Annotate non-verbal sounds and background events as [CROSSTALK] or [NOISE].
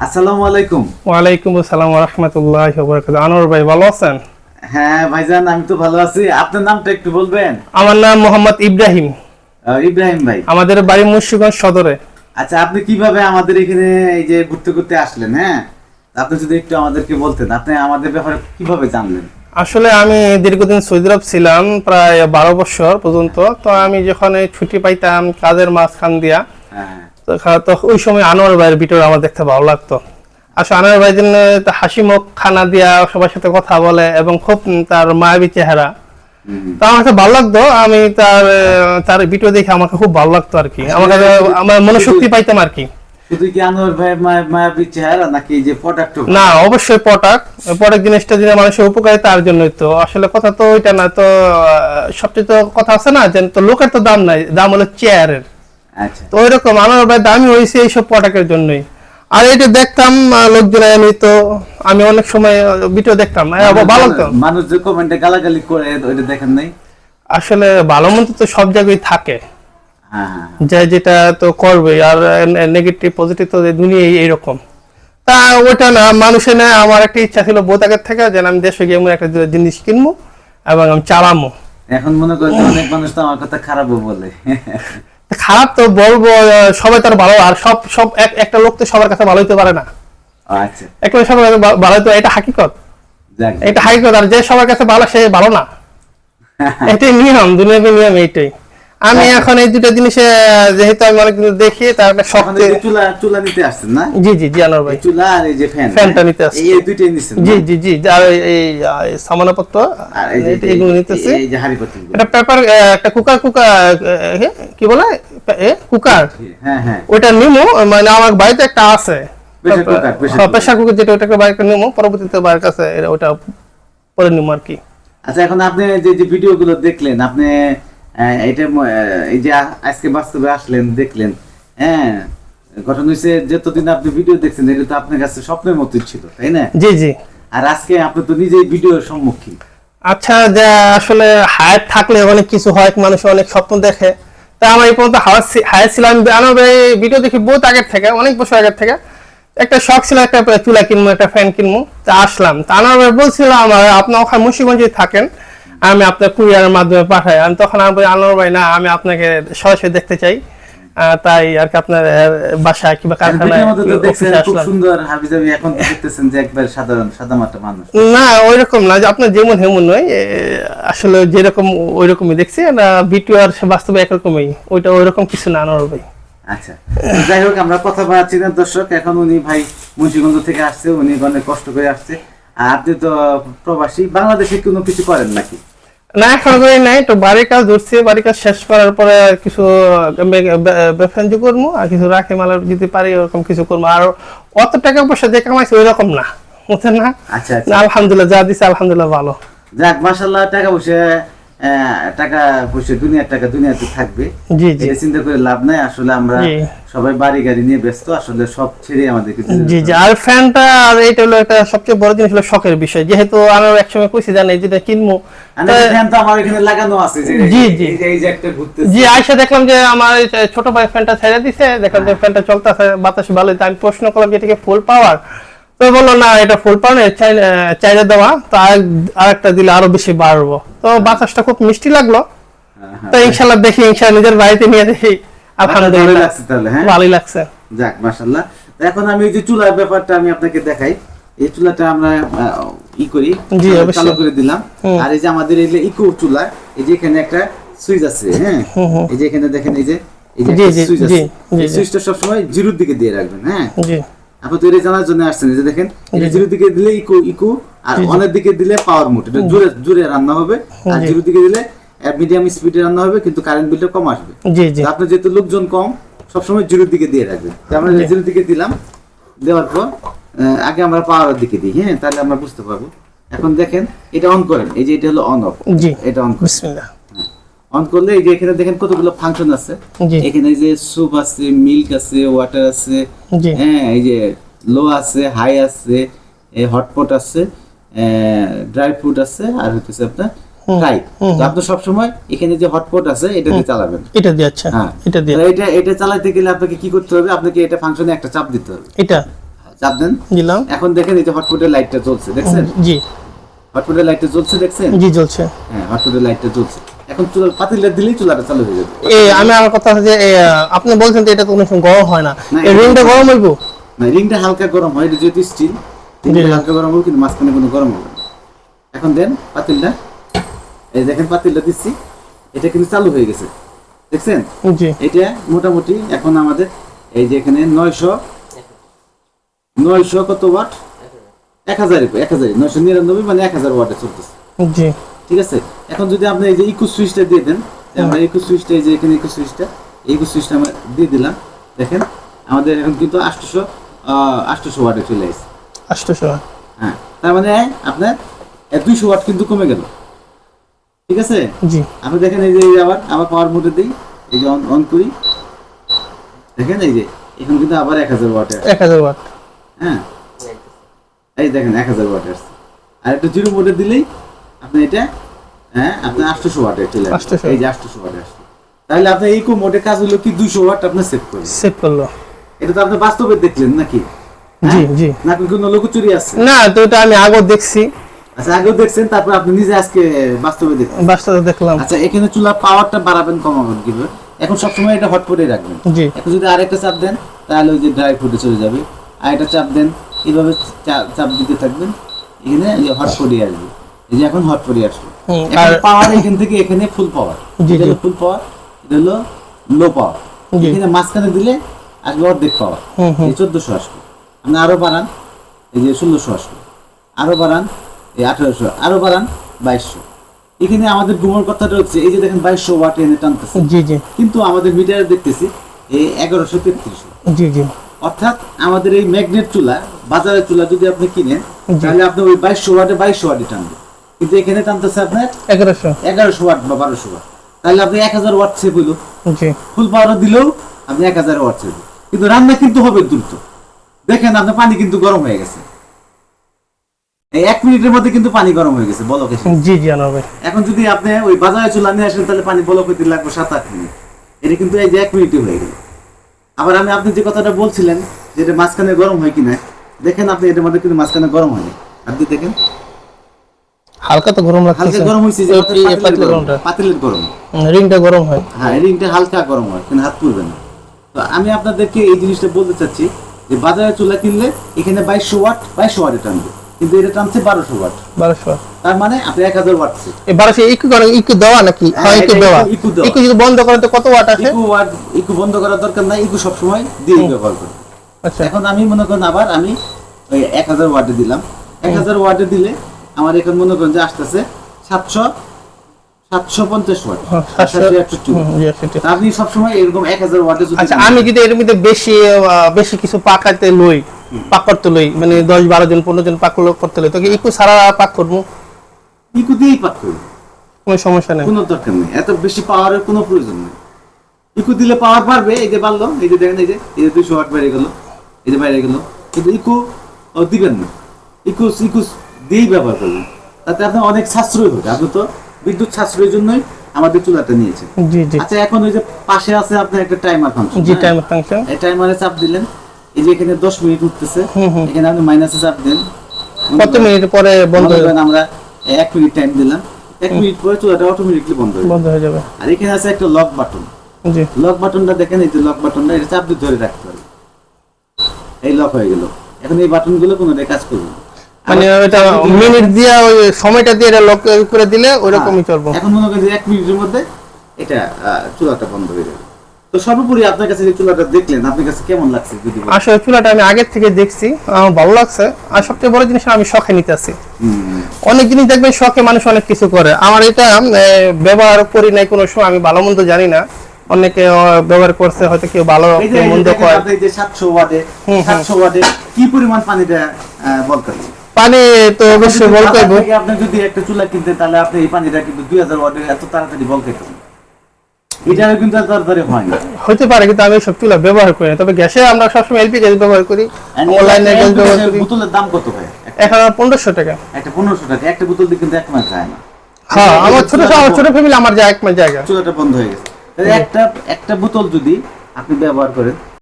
আসসালামু আলাইকুম। ওয়ালাইকুম আসসালাম রহমতুল্লাহ আনোয়ার ভাই ভালো আছেন? হ্যাঁ ভাইজান আমি তো ভালো আছি। আপনার নামটা একটু বলবেন? আমার নাম মোহাম্মদ ইব্রাহিম। ইব্রাহিম ভাই। আমাদের বাড়ি মুন্সিগঞ্জ সদরে। আচ্ছা আপনি কীভাবে আমাদের এখানে এই যে ঘুরতে ঘুরতে আসলেন হ্যাঁ? আপনি যদি একটু আমাদেরকে বলতেন আপনি আমাদের ব্যাপারে কীভাবে জানলেন? আসলে আমি দীর্ঘদিন সৌদি আরব ছিলাম প্রায় বারো বছর পর্যন্ত। তো আমি যখন ছুটি পাইতাম কাজের মাঝখান দিয়া হ্যাঁ। তো ওই সময় আনোয়ার ভাইয়ের ভিডিও আমার দেখতে ভালো লাগতো। আসলে আনোয়ার ভাই তো হাসি মুখ খানা দিয়া সবার সাথে কথা বলে এবং খুব তার মায়াবী চেহারা। তো আমার কাছে ভালো লাগতো আমি তার তার ভিডিও দেখে আমাকে খুব ভালো লাগতো আর কি। আমার কাছে আমার মনে শক্তি পাইতাম আর কি। শুধু কি আনোয়ার ভাই মায়াবী চেহারা নাকি যে প্রোডাক্ট না অবশ্যই পটাক। পটাক জিনিসটা যদি মানুষের উপকারী তার জন্যই তো। আসলে কথা তো ওইটা না তো সবচেয়ে তো কথা আছে না যে তো লোকের তো দাম নাই দাম হলো চেয়ারের তো ওই রকম আমার ভাই দামি হয়েছে এইসব পটাকের জন্যই। আর এটা দেখতাম লোকজন আমি তো আমি অনেক সময় ভিডিও দেখতাম ভালো লাগতো মানুষ যে কমেন্টে গালাগালি করে ওইটা দেখেন নাই? আসলে ভালো মন্দ তো সব জায়গায় থাকে। হ্যাঁ হ্যাঁ যে যেটা তো করবে আর নেগেটিভ পজিটিভ তো দুনিয়ায় এইরকম। তা ওটা না মানুষের না আমার একটা ইচ্ছা ছিল বহুত আগের থেকে যেন আমি দেশে গিয়ে এমন একটা জিনিস কিনবো এবং আমি চালামো। এখন মনে করেন যে অনেক মানুষ তো আমার কথা খারাপও বলে। তা [LAUGHS] খারাপ তো বলব সবাই তার ভালো আর সব সব এক- একটা লোক তো সবার কাছে ভালো হইতে পারে না। আচ্ছা। একটা সবার কাছে ভালো এটা হাকিকত। এটা হাকিকত আর যে সবার কাছে ভালো সে ভালো না। [LAUGHS] এটাই নিয়ম দুনিয়াতে নিয়ম এইটাই। আমি এখন এই দুটো জিনিসে যেহেতু আমি অনেক দিন দেখি তার একটা যে চুলা চুলা নিতে আসছেন না? জি জি জি আনোয়ার ভাই। চুলা আর এই যে ফ্যান ফ্যানটা নিতে আসছি। এই দুইটাই নিছেন জি জি জি আর এই- সামানপত্র আর এই যে এগুলো নিতেছি। এই যে হাড়ি পাতিল এটা পেপার একটা কুকার কুকার কি বলে? এ কুকার? হ্যাঁ হ্যাঁ। ওইটা নিমো মানে আমার বাড়িতে একটা আছে। pressure pressure cooker. যেটা ওটাকে বাড়িতে নিমো পরবর্তীতে বাড়ির কাছে ওটা পরে নিমো আর কি। আচ্ছা এখন আপনি যে যে ভিডিওগুলো দেখলেন আপনি এটা ম- এই যে আজকে বাস্তবে আসলেন দেখলেন। হ্যাঁ ঘটনা হয়েছে যতদিন আপনি ভিডিও দেখছেন এটা তো আপনার কাছে স্বপ্নের মতোই ছিল তাই না? জি জি। আর আজকে আপনি তো নিজেই ভিডিওর সম্মুখীন। আচ্ছা যে আসলে হায়ার থাকলে অনেক কিছু হয় মানুষ অনেক স্বপ্ন দেখে। তা আমার এই পর্যন্ত হায়ার ছিলাম আমার ভিডিও দেখি বহুত আগের থেকে অনেক বছর আগের থেকে। একটা শখ ছিল একটা চুলা কিনবো একটা ফ্যান কিনবো। তা আসলাম। তা আমার বলছিলাম আমার আপনার ওখানে মুন্সিগঞ্জে থাকেন। আমি আপনার কুরিয়ারের মাধ্যমে পাঠাই। আমি তখন আমি আনোয়ার ভাই না আমি আপনাকে সরাসরি দেখতে চাই। তাই আর কি আপনার বাসায় কিংবা কারখানায় ভিডিওর মধ্যে তো দেখছেন অফিসে খুব আসলাম সুন্দর হাবিজাবি এখন দেখতেছেন যে একবার সাধারণ সাদামাটা মানুষ। না ওই রকম না যে আপনার যেমন হেমন নয় আসলে যেরকম ওই রকমই দেখছি না ভিডিও আর সে বাস্তবে একরকমই ওইটা ওই রকম কিছু না আনোয়ার ভাই। আচ্ছা যাই হোক আমরা কথা বলাচ্ছি না দর্শক এখন উনি ভাই মুন্সিগঞ্জ থেকে আসছে উনি অনেক কষ্ট করে আসছে। আপনি তো প্রবাসী বাংলাদেশে কোনো কিছু করেন নাকি? না এখন করি নাই তো বাড়ির কাজ ধরছি বাড়ির কাজ শেষ করার পরে কিছু ব্যবসা করব আর কিছু রাখি মালার যদি পারি ওরকম কিছু করব আর অত টাকা পয়সা যে কামাইছে ওই রকম না বুঝছেন না? আচ্ছা আচ্ছা। আলহামদুলিল্লাহ যা দিছে আলহামদুলিল্লাহ ভালো। যাক মাসাল্লাহ টাকা পয়সা টাকা পয়সা দুনিয়ার টাকা দুনিয়াতে থাকবে। এটা চিন্তা করে লাভ নাই আসলে আমরা সবাই বাড়ি গাড়ি নিয়ে ব্যস্ত আসলে সব ছেড়ে আমাদেরকে জি জি। আর ফ্যানটা আর এটা হলো একটা সবচেয়ে বড় জিনিস হলো শখের বিষয়। যেহেতু আমরা একসময় কইছি জানি যেটা কিনবো ফ্যান তো আমার এখানে লাগানো আছে জি, জি। এই যে একটা ঘুরতে জি আইসা দেখলাম যে আমার ছোট ভাই ফ্যানটা ছেড়ে দিছে দেখলাম যে ফ্যানটা চলতেছে বাতাস ভালো আমি প্রশ্ন করলাম যে এটা কি ফুল পাওয়ার তো বলল না এটা ফুল চাইলে দেওয়া। তো আর- আরেকটা দিলে আরও বেশি বাড়বো। তো বাতাসটা খুব মিষ্টি লাগল। তো ইনশাল্লাহ দেখি ইনশাল্লাহ নিজের বাড়িতে নিয়ে দেখি ভালোই আলহামদুলিল্লাহ লাগছে হ্যাঁ? ভালোই লাগছে। যাক মাশাল্লাহ এখন আমি যে চুলার ব্যাপারটা আমি আপনাকে দেখাই। এই চুলাটা আমরা ই করি। চালু করে দিলাম। আর এই যে আমাদের এই যে ইকো চুলা এই যে এখানে একটা সুইচ আছে হ্যাঁ? এই যে এখানে দেখেন এই যে এই যে একটা সুইচ আছে। সুইচটা সবসময় জিরোর দিকে দিয়ে রাখবেন হ্যাঁ? আপনি তো এটা জানার জন্য আসছেন যে দেখেন এটা জি, জি। জিরোর দিকে দিলে ইকো ইকো আর অনের দিকে দিলে পাওয়ার মোড এটা জোরে জোরে রান্না হবে আর জি। জিরোর দিকে দিলে মিডিয়াম স্পিডে রান্না হবে কিন্তু কারেন্ট বিলটা কম আসবে। আপনার যেহেতু লোকজন কম সবসময় জিরোর দিকে দিয়ে রাখবেন। আমরা। জিরোর দিকে দিলাম দেওয়ার পর আগে আমরা পাওয়ারের দিকে দিই হ্যাঁ তাহলে আমরা বুঝতে পারব। এখন দেখেন এটা অন করেন এই যে এটা হলো অন অফ এটা অন করেন। অন করলে এই যে এখানে দেখেন কতগুলো ফাংশন আছে। এখানে যে স্যুপ আছে মিল্ক আছে ওয়াটার আছে হ্যাঁ এই যে লো আছে হাই আছে হটপট আছে ড্রাই ফ্রুট আছে আর হচ্ছে আপনার ফ্রাই তো আপনি সবসময় এখানে যে হটপট আছে এটা দিয়ে চালাবেন। এটা দিয়ে আচ্ছা হ্যাঁ। এটা দিয়ে। এটা এটা চালাতে গেলে আপনাকে কি করতে হবে? আপনাকে এটা ফাংশনে একটা চাপ দিতে হবে। এটা। চাপ দেন। দিলাম। এখন দেখেন এই যে হটপটের লাইটটা জ্বলছে দেখছেন? জি। হটপটের লাইটটা জ্বলছে দেখছেন? জি জ্বলছে। হ্যাঁ হটপটের লাইটটা জ্বলছে। এখন চুলা পাতিলে দিলেই চুলাটা চালু হয়ে যাবে। এই আমি আমার কথা যে আপনি বলছেন যে এটা তো কোনো সময় গরম হয় না। এই রিংটা গরম হইব? না রিংটা হালকা গরম হয় এটা যেহেতু স্টিল রিংটা হালকা গরম হবে কিন্তু মাঝখানে কোনো গরম হবে না। এখন দেন পাতিলটা। এই দেখেন পাতিলটা দিচ্ছি এটা কিন্তু চালু হয়ে গেছে। দেখছেন? এটা মোটামুটি এখন আমাদের এই যে এখানে নয়শো নয়শো কত ওয়াট? এক হাজার এক হাজার নয়শো নিরানব্বই মানে এক হাজার ওয়াটে চলতেছে। ঠিক আছে? এখন যদি আপনি এই যে ইকো সুইচটা দিয়ে দেন আমরা ইকো সুইচটা এই যে এখানে ইকো সুইচটা এই ইকো সুইচটা আমরা দিয়ে দিলাম। দেখেন আমাদের এখন কিন্তু আটশোশো আটশোশো ওয়াটে চলে আসছে। আটশোশো হ্যাঁ তার মানে আপনার দুইশো ওয়াট কিন্তু কমে গেল। ঠিক আছে? জি। আপনি দেখেন এই যে এই যে আবার আবার পাওয়ার মোটে দিই এই যে অন অন করি। দেখেন এই যে এখন কিন্তু আবার এক হাজার ওয়াটে এক হাজার ওয়াট। হ্যাঁ। এই দেখেন এক হাজার ওয়াটে আসছে। আর একটা জিরো মোটে দিলেই আপনি এটা হ্যাঁ আপনি আটশোশো ওয়াটে। চলে এই যে আটশোশো ওয়াটে আসছে তাহলে কাজ হলো কি দুইশো ওয়াট আপনি সেভ করবেন? সেভ করল। এটা তো আপনি বাস্তবে দেখলেন নাকি? জি হ্যাঁ? জি। নাকি কোনো লোকচুরি আছে? না তো এটা আমি আগেও দেখছি। আচ্ছা আগেও দেখছেন তারপর আপনি নিজে আজকে বাস্তবে দেখছেন বাসটাতে দেখলাম। আচ্ছা এখানে চুলার পাওয়ারটা বাড়াবেন কমাবেন কীভাবে? এখন সবসময় এটা হটপটে রাখবেন। জি। এখন যদি আরেকটা চাপ দেন তাহলে ওই যে ড্রাই ফ্রুটে চলে যাবে। আর একটা চাপ দেন এইভাবে চাপ দিতে থাকবেন। এখানে হটপটে আসবে। এই যে এখন আসবে হুম, এখন পাওয়ার এখান থেকে এখানে ফুল পাওয়ার এটা ফুল পাওয়ার এটা হলো লো পাওয়ার এখানে মাঝখানে দিলে আসবে অর্ধেক পাওয়ার। এই চোদ্দশো আসবে আপনি আরও বাড়ান এই যে ষোলোশো আসবে আরও বাড়ান এই আঠারোশো আরও বাড়ান বাইশশো। এখানে আমাদের গুমর কথাটা হচ্ছে এই যে দেখেন বাইশশো ওয়াট এনে টানতেছে। কিন্তু আমাদের মিটারে দেখতেছি এই এগারোশো তেত্রিশশো। জি জি। অর্থাৎ আমাদের এই ম্যাগনেট চুলা বাজারের চুলা যদি আপনি কিনেন তাহলে আপনি ওই বাইশশো ওয়াটে বাইশশো ওয়াটে টানবে কিন্তু এখানে টানতেছে আপনার এগারোশো। এগারোশো ওয়াট বা বারোশো ওয়াট। তাহলে আপনি এক হাজার ওয়াট সেভ হইল। ফুল পাওয়ার দিলেও আপনি এক হাজার ওয়াট সেভ কিন্তু রান্না কিন্তু হবে দ্রুত। দেখেন আপনার পানি কিন্তু গরম হয়ে গেছে। এই এক মিনিটের মধ্যে কিন্তু পানি গরম হয়ে গেছে বলো কেসে জি জি আনবে এখন যদি আপনি ওই বাজারে চুলা নিয়ে আসেন তাহলে পানি বলক হইতে লাগবে সাত আট মিনিট। এটা কিন্তু এই যে এক মিনিটে হয়ে গেল। আবার আমি আপনি যে কথাটা বলছিলেন যে এটা মাঝখানে গরম হয় কিনা দেখেন আপনি এটার মধ্যে কিন্তু মাঝখানে গরম হয়নি আপনি দেখেন। হালকা তো গরম হালকা গরম হয়েছে যে পাতিলের পাতলা গরম, গরমটা। পাতিলের গরম। রিংটা গরম হয়। হ্যাঁ রিংটা হালকা গরম হয় কিন্তু হাত পুড়বে না। তো আমি আপনাদেরকে এই জিনিসটা বলতে চাচ্ছি যে বাজারে চুলা কিনলে এখানে বাইশশো ওয়াট বাইশশো ওয়াটে টানবে। কিন্তু এটা টানছে বারোশো ওয়াট। বারোশো তার মানে আপনি এক হাজার ওয়াট এই বারোশো ইকু করে ইকু দেওয়া নাকি? হ্যাঁ, হ্যাঁ ইকু দেওয়া। ইকু- ইকু দেওয়া। ইকু যদি বন্ধ করে তো কত ওয়াট আসে? ইকু ওয়াট ইকু বন্ধ করার দরকার নাই ইকু সবসময় দিয়ে ব্যবহার করি আচ্ছা। এখন আমি মনে করেন আবার আমি ওই এক হাজার ওয়াটে দিলাম। এক হাজার ওয়াটে দিলে আমার এখন মনে করেন যে আসতেছে সাতশো সাতশো পঞ্চাশ ওয়াট আপনি সবসময় এরকম এক হাজার ওয়াটে আচ্ছা আমি যদি এর মধ্যে বেশি বেশি কিছু পাকাতে লই পাক করতে লই মানে দশ বারো জন পনেরো জন পাক করতে লই তো কি ইকু সারা পাক করব? ইকু দিয়েই পাক করি। কোনো সমস্যা নেই। কোনো দরকার নেই। এত বেশি পাওয়ারের কোনো প্রয়োজন নেই। ইকু দিলে পাওয়ার বাড়বে এই যে বাড়লো এই যে দেখেন এই যে এই যে দুইশো ওয়াট বেড়ে গেল এই যে বাইরে গেল। কিন্তু ইকু দিবেন না। ইকু ইকু দিয়েই ব্যবহার করবেন তাতে আপনার অনেক সাশ্রয় হবে আপনি তো বিদ্যুৎ সাশ্রয়ের জন্যই আমাদের চুলাটা জি জি। আচ্ছা এখন ওই যে পাশে আছে আপনার একটা টাইমার ফাংশন জি টাইম ফাংশন এই টাইমারে চাপ দিলেন। এই যে এখানে দশ মিনিট উঠতেছে। এখানে আপনি মাইনাসে চাপ দেন কত মিনিট পরে বন্ধ হয়ে করেন আমরা এক মিনিট টাইম দিলাম। এক মিনিট পরে চুলাটা অটোমেটিকলি বন্ধ হয়ে বন্ধ হয়ে যাবে। আর এখানে আছে একটা লক বাটন জি। লক বাটনটা দেখেন এই যে লক বাটনটা এটা চাপ দিয়ে ধরে রাখতে হবে। এই লক হয়ে গেল। এখন এই বাটনগুলো কোনোটাই কাজ করবে না। মানে ওটা মিনিট দিয়ে ওই সময়টা দিয়ে এটা লক করে দিলে হ্যাঁ, চলবো। এখন মনে করেন যে এক মিনিটের মধ্যে এটা চুলাটা বন্ধ হয়ে যাবে। তো সর্বোপরি আপনার কাছে যে চুলাটা দেখলেন আপনার কাছে কেমন লাগছে যদি আসলে চুলাটা আমি থেকে দেখছি আমার ভালো লাগছে। আর সবচেয়ে বড় জিনিস আমি শখে অনেক জিনিস দেখবেন শখে মানুষ অনেক কিছু করে। আমার এটা ব্যবহার করি নাই কোনো সময় আমি ভালো মন্দ জানি না। অনেকে ব্যবহার করছে হয়তো কেউ ভালো মন্দ করে। আপনি এই যে সাতশো ওয়াটে হুম, হুম। সাতশো ওয়াটে কি পরিমাণ পানিটা বল করছে পানি তো অবশ্যই বলতে হইব আপনি যদি একটা চুলা কিনতেন তাহলে আপনি এই পানিটা কিন্তু দুই হাজার ওয়াটে এত তাড়াতাড়ি বল খেতেন এটা কিন্তু তাড়াতাড়ি হয় না। হতে পারে কিন্তু আমি সব চুলা ব্যবহার করি তবে গ্যাসে আমরা সবসময় এলপি গ্যাস ব্যবহার করি অনলাইনে গ্যাস ব্যবহার বোতলের- করি। বোতলের দাম কত ভাই? এখন পনেরোশো টাকা। একটা পনেরোশো টাকা একটা বোতল দিয়ে কিন্তু এক মাস যায় না। হ্যাঁ আমার ছোট আমার ছোট ফ্যামিলি আমার যা এক মাস জায়গা। চুলাটা বন্ধ হয়ে গেছে। একটা একটা বোতল যদি আপনি ব্যবহার করেন